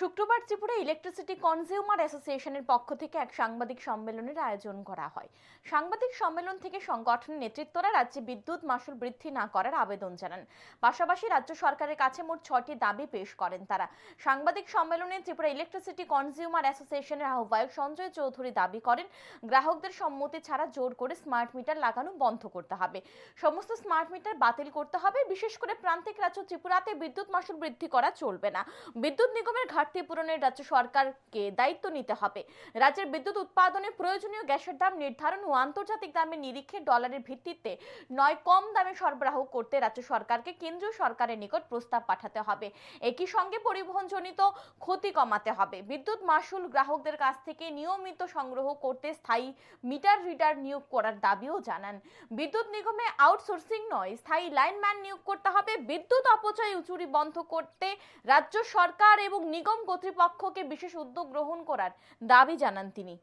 শুক্রবার Tripura electricity consumer অ্যাসোসিয়েশনের পক্ষ থেকে এক সাংবাদিক সম্মেলনের আয়োজন করা হয়। সাংবাদিক সম্মেলন থেকে সংগঠনের নেতৃত্বরা রাজ্যে বিদ্যুৎ মাসুল বৃদ্ধি না করার আবেদন জানান। পাশাপাশি রাজ্য সরকারের কাছে মোট ছটি দাবি পেশ করেন তারা। সাংবাদিক সম্মেলনে ত্রিপুরা ইলেকট্রিসিটি কনজিউমার অ্যাসোসিয়েশনের আহ্বায়ক সঞ্জয় চৌধুরী দাবি করেন, গ্রাহকদের সম্মতি ছাড়া জোর করে স্মার্ট মিটার লাগানো বন্ধ করতে হবে। সমস্ত স্মার্ট মিটার বাতিল করতে হবে, বিশেষ করে প্রান্তিক রাজ্য ত্রিপুরাতে বিদ্যুৎ মাসুল বৃদ্ধি করা চলবে না। বিদ্যুৎ নিগমের ঘাটতি পূরণের রাজ্য সরকারকে দায়িত্ব নিতে হবে। রাজ্যের বিদ্যুৎ উৎপাদনে প্রয়োজনীয় গ্যাসের দাম নির্ধারণ ও আন্তর্জাতিক দামের নিরিখে ডলারের ভিত্তিতে নয় কম দামে সরবরাহ করতে রাজ্য সরকারকে কেন্দ্রীয় সরকারের নিকট প্রস্তাব পাঠাতে হবে। একই সঙ্গে পরিবহনজনিত ক্ষতি কমাতে হবে। বিদ্যুৎ মাসুল গ্রাহকদের কাছ থেকে নিয়মিত সংগ্রহ করতে স্থায়ী মিটার রিডার নিয়োগ করার দাবিও জানান। বিদ্যুৎ নিগমে আউটসোর্সিং নয়, স্থায়ী লাইনম্যান নিয়োগ করতে হবে। বিদ্যুৎ অপচয় উচুরি বন্ধ করতে রাজ্য সরকার এবং নিগম কর্তৃপক্ষকে বিশেষ উদ্যোগ গ্রহণ করার দাবি জানান তিনি।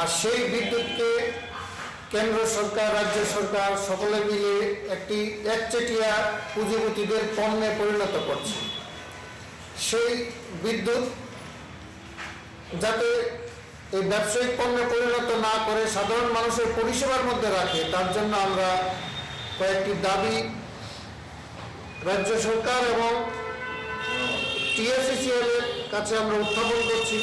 আর সেই বিদ্যুৎকে কেন্দ্র সরকার, রাজ্য সরকার সকলে মিলে একটি একচেটিয়া পুঁজিপতিদের পণ্যে পরিণত করছে। সেই বিদ্যুৎ যাতে এই ব্যবসায়িক পণ্যে পরিণত না করে সাধারণ মানুষের পরিষেবার মধ্যে রাখে, তার জন্য আমরা কয়েকটি দাবি রাজ্য সরকার এবং টিএসসিসিএল এর কাছে আমরা উত্থাপন করছি।